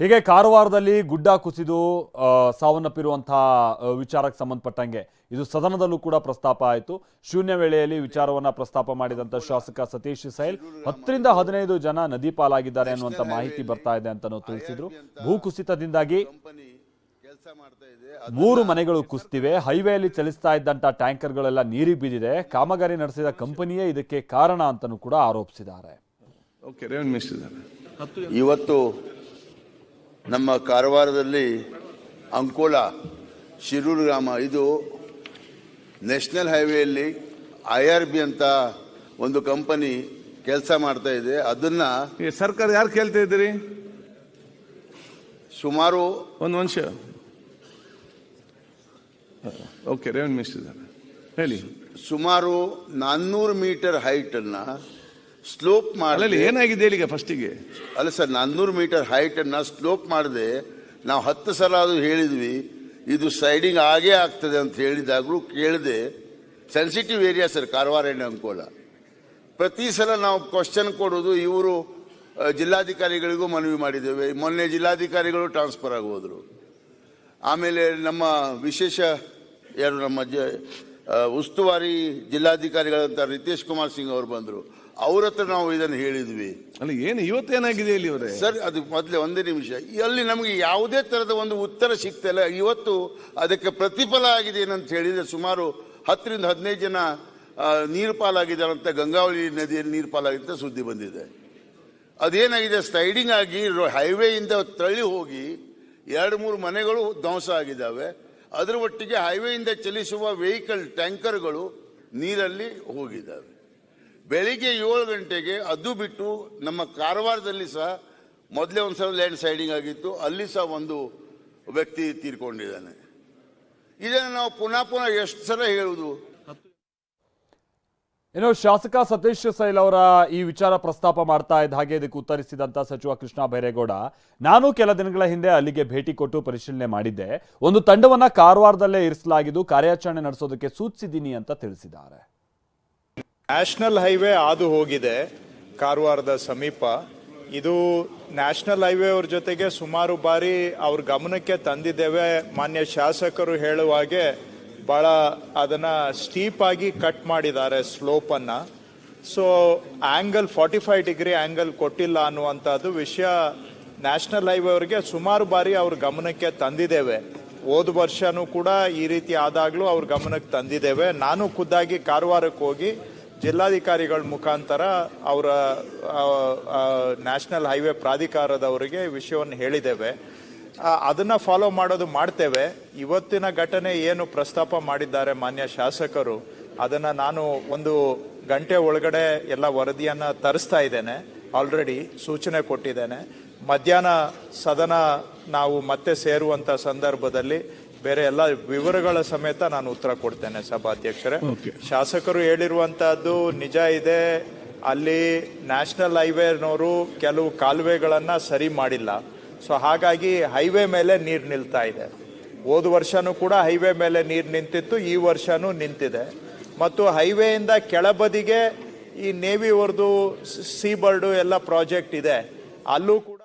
ಹೀಗೆ ಕಾರವಾರದಲ್ಲಿ ಗುಡ್ಡ ಕುಸಿದು ಸಾವನ್ನಪ್ಪಿರುವಂತಹ ವಿಚಾರಕ್ಕೆ ಸಂಬಂಧಪಟ್ಟಂಗೆ ಇದು ಸದನದಲ್ಲೂ ಕೂಡ ಪ್ರಸ್ತಾಪ ಆಯಿತು. ಶೂನ್ಯ ವೇಳೆಯಲ್ಲಿ ವಿಚಾರವನ್ನ ಪ್ರಸ್ತಾಪ ಮಾಡಿದಂತ ಶಾಸಕ ಸತೀಶ್ ಸೈಲ್ ಹತ್ತರಿಂದ ಹದಿನೈದು ಜನ ನದಿ ಪಾಲಾಗಿದ್ದಾರೆ ಅನ್ನುವಂತ ಮಾಹಿತಿ ಬರ್ತಾ ಇದೆ ಅಂತಾನೂ ತಿಳಿಸಿದ್ರು. ಭೂಕುಸಿತದಿಂದಾಗಿ ಮೂರು ಮನೆಗಳು ಕುಸ್ತಿವೆ. ಹೈವೇಯಲ್ಲಿ ಚಲಿಸ್ತಾ ಇದ್ದಂತ ಟ್ಯಾಂಕರ್ಗಳೆಲ್ಲ ನೀರಿಗೆ ಬಿದ್ದಿದೆ ಕಾಮಗಾರಿ ನಡೆಸಿದ ಕಂಪನಿಯೇ ಇದಕ್ಕೆ ಕಾರಣ ಅಂತಾನೂ ಕೂಡ ಆರೋಪಿಸಿದ್ದಾರೆ. ಇವತ್ತು ನಮ್ಮ ಕಾರವಾರದಲ್ಲಿ ಅಂಕೋಲ ಶಿರೂರು ಗ್ರಾಮ ಇದು ನ್ಯಾಷನಲ್ ಹೈವೇಯಲ್ಲಿ ಐ ಆರ್ ಬಿ ಅಂತ ಒಂದು ಕಂಪನಿ ಕೆಲಸ ಮಾಡ್ತಾ ಇದೆ. ಅದನ್ನ ಸರ್ಕಾರ ಯಾರು ಕೇಳ್ತಾ ಇದ್ದೀರಿ? ಸುಮಾರು ಒಂದು ನಿಮಿಷ. ಓಕೆ ರೇವಣ್ ಮಿನಿಸ್ಟರ್ ಹೇಳಿ. ಸುಮಾರು ನಾನ್ನೂರು ಮೀಟರ್ ಹೈಟ್ ಅನ್ನ ಸ್ಲೋಪ್ ಮಾಡಲಿ ಮಾಡಿ ಏನಾಗಿದೆ ಈಗ ಫಸ್ಟಿಗೆ? ಅಲ್ಲ ಸರ್ ನಾನ್ನೂರು ಮೀಟರ್ ಹೈಟ್ ಅನ್ನ ಸ್ಲೋಪ್ ಮಾಡಿದೆ. ನಾವು ಹತ್ತು ಸಲ ಅದು ಹೇಳಿದ್ವಿ ಇದು ಸೈಡಿಂಗ್ ಆಗೇ ಆಗ್ತದೆ ಅಂತ ಹೇಳಿದಾಗಲೂ ಕೇಳಿದೆ. Sensitive area sir Karwar Ankola ಪ್ರತಿ ಸಲ ನಾವು ಕ್ವಶನ್ ಕೊಡೋದು ಇವರು ಜಿಲ್ಲಾಧಿಕಾರಿಗಳಿಗೂ ಮನವಿ ಮಾಡಿದ್ದೇವೆ. ಮೊನ್ನೆ ಜಿಲ್ಲಾಧಿಕಾರಿಗಳು ಟ್ರಾನ್ಸ್ಫರ್ ಆಗೋದ್ರು ಆಮೇಲೆ ನಮ್ಮ ವಿಶೇಷ ಯಾರು ನಮ್ಮ ಜ ಉಸ್ತುವಾರಿ ಜಿಲ್ಲಾಧಿಕಾರಿಗಳಂತ ರಿತೇಶ್ ಕುಮಾರ್ ಸಿಂಗ್ ಅವರು ಬಂದರು. ಅವ್ರ ಹತ್ರ ನಾವು ಇದನ್ನು ಹೇಳಿದ್ವಿ. ಅಲ್ಲ ಏನು ಇವತ್ತೇನಾಗಿದೆ ಇಲ್ಲಿ ಅವರೇ? ಸರ್ ಅದು ಮೊದಲೇ ಒಂದೇ ನಿಮಿಷ. ಅಲ್ಲಿ ನಮಗೆ ಯಾವುದೇ ಥರದ ಒಂದು ಉತ್ತರ ಸಿಗ್ತಿಲ್ಲ ಇವತ್ತು ಅದಕ್ಕೆ ಪ್ರತಿಫಲ ಆಗಿದೆ ಏನಂತ ಹೇಳಿದರೆ ಸುಮಾರು ಹತ್ತರಿಂದ ಹದಿನೈದು ಜನ ನೀರು ಪಾಲಾಗಿದ್ದಾರೆ ಅಂತ ಗಂಗಾವಳಿ ನದಿಯಲ್ಲಿ ನೀರು ಪಾಲಾಗಿದ್ದ ಸುದ್ದಿ ಬಂದಿದೆ. ಅದೇನಾಗಿದೆ ಸ್ಲೈಡಿಂಗ್ ಆಗಿ ಹೈವೇಯಿಂದ ತಳ್ಳಿ ಹೋಗಿ ಎರಡು ಮೂರು ಮನೆಗಳು ಧ್ವಂಸ ಆಗಿದ್ದಾವೆ. ಅದರ ಒಟ್ಟಿಗೆ ಹೈವೇಯಿಂದ ಚಲಿಸುವ ವೆಹಿಕಲ್ ಟ್ಯಾಂಕರ್ಗಳು ನೀರಲ್ಲಿ ಹೋಗಿದ್ದಾವೆ. ಬೆಳಿಗ್ಗೆ ಏಳು ಗಂಟೆಗೆ ಅದು ಬಿಟ್ಟು ನಮ್ಮ ಕಾರವಾರದಲ್ಲಿ ಸಹ ಮೊದಲೇ ಒಂದ್ಸಲ ಲ್ಯಾಂಡ್ ಸೈಡಿಂಗ್ ಆಗಿತ್ತು. ಅಲ್ಲಿ ಸಹ ಒಂದು ವ್ಯಕ್ತಿ ತೀರ್ಕೊಂಡಿದ್ದಾನೆ. ಇದನ್ನು ನಾವು ಪುನಃ ಪುನಃ ಎಷ್ಟು ಸಲ ಹೇಳುವುದು ಇನ್ನು ಶಾಸಕ ಸತೀಶ್ ಸೈಲ್ ಅವರ ಈ ವಿಚಾರ ಪ್ರಸ್ತಾಪ ಮಾಡ್ತಾ ಇದ್ದ ಹಾಗೆ ಇದಕ್ಕೆ ಉತ್ತರಿಸಿದಂತ ಸಚಿವ ಕೃಷ್ಣ ಬೈರೇಗೌಡ, ನಾನು ಕೆಲ ದಿನಗಳ ಹಿಂದೆ ಅಲ್ಲಿಗೆ ಭೇಟಿ ಕೊಟ್ಟು ಪರಿಶೀಲನೆ ಮಾಡಿದ್ದೆ. ಒಂದು ತಂಡವನ್ನ ಕಾರವಾರದಲ್ಲೇ ಇರಿಸಲಾಗಿದ್ದು ಕಾರ್ಯಾಚರಣೆ ನಡೆಸೋದಕ್ಕೆ ಸೂಚಿಸಿದ್ದೀನಿ ಅಂತ ತಿಳಿಸಿದ್ದಾರೆ. ನ್ಯಾಷನಲ್ ಹೈವೇ ಹಾದು ಹೋಗಿದೆ, ಕಾರವಾರದ ಸಮೀಪ. ಇದು ನ್ಯಾಷನಲ್ ಹೈವೇ ಅವ್ರ ಜೊತೆಗೆ ಸುಮಾರು ಬಾರಿ ಅವ್ರ ಗಮನಕ್ಕೆ ತಂದಿದ್ದೇವೆ. ಮಾನ್ಯ ಶಾಸಕರು ಹೇಳುವ ಅದನ್ನ ಸ್ಟೀಪ್ ಆಗಿ ಕಟ್ ಮಾಡಿದ್ದಾರೆ ಸ್ಲೋಪ್ ಅನ್ನ. So angle forty five degree angle ಕೊಟ್ಟಿಲ್ಲ ಅನ್ನುವಂಥದ್ದು ವಿಷಯ ನ್ಯಾಷನಲ್ ಹೈವೇ ಅವರಿಗೆ ಸುಮಾರು ಬಾರಿ ಅವ್ರ ಗಮನಕ್ಕೆ ತಂದಿದ್ದೇವೆ. ಹೋದ ವರ್ಷನೂ ಕೂಡ ಈ ರೀತಿ ಆದಾಗಲೂ ಅವ್ರ ಗಮನಕ್ಕೆ ತಂದಿದ್ದೇವೆ. ನಾನು ಖುದ್ದಾಗಿ ಕಾರವಾರಕ್ಕೆ ಹೋಗಿ ಜಿಲ್ಲಾಧಿಕಾರಿಗಳ ಮುಖಾಂತರ ಅವರ ನ್ಯಾಷನಲ್ ಹೈವೇ ಪ್ರಾಧಿಕಾರದವರಿಗೆ ವಿಷಯವನ್ನು ಹೇಳಿದ್ದೇವೆ. ಅದನ್ನ ಫಾಲೋ ಮಾಡೋದು ಮಾಡ್ತೇವೆ. ಇವತ್ತಿನ ಘಟನೆ ಏನು ಪ್ರಸ್ತಾಪ ಮಾಡಿದ್ದಾರೆ ಮಾನ್ಯ ಶಾಸಕರು ಅದನ್ನ ನಾನು ಒಂದು ಗಂಟೆ ಒಳಗಡೆ ಎಲ್ಲ ವರದಿಯನ್ನ ತರಿಸ್ತಾ ಇದ್ದೇನೆ. ಆಲ್ರೆಡಿ ಸೂಚನೆ ಕೊಟ್ಟಿದ್ದೇನೆ. ಮಧ್ಯಾಹ್ನ ಸದನ ನಾವು ಮತ್ತೆ ಸೇರುವಂತ ಸಂದರ್ಭದಲ್ಲಿ ಬೇರೆ ಎಲ್ಲ ವಿವರಗಳ ಸಮೇತ ನಾನು ಉತ್ತರ ಕೊಡ್ತೇನೆ ಸಭಾಧ್ಯಕ್ಷರೇ. ಶಾಸಕರು ಹೇಳಿರುವಂತಹದ್ದು ನಿಜ ಇದೆ. ಅಲ್ಲಿ ನ್ಯಾಷನಲ್ ಹೈವೇನವರು ಕೆಲವು ಕಾಲುವೆಗಳನ್ನು ಸರಿ ಮಾಡಿಲ್ಲ. ಸೊ ಹಾಗಾಗಿ ಹೈವೇ ಮೇಲೆ ನೀರು ನಿಲ್ತಾ ಇದೆ. ಹೋದ ವರ್ಷನೂ ಕೂಡ ಹೈವೇ ಮೇಲೆ ನೀರು ನಿಂತಿತ್ತು, ಈ ವರ್ಷನೂ ನಿಂತಿದೆ. ಮತ್ತು ಹೈವೇಯಿಂದ ಕೆಳಬದಿಗೆ ಈ ನೇವಿವರ್ದು ಸೀ ಬರ್ಡು ಎಲ್ಲ ಪ್ರಾಜೆಕ್ಟ್ ಇದೆ. ಅಲ್ಲೂ ಕೂಡ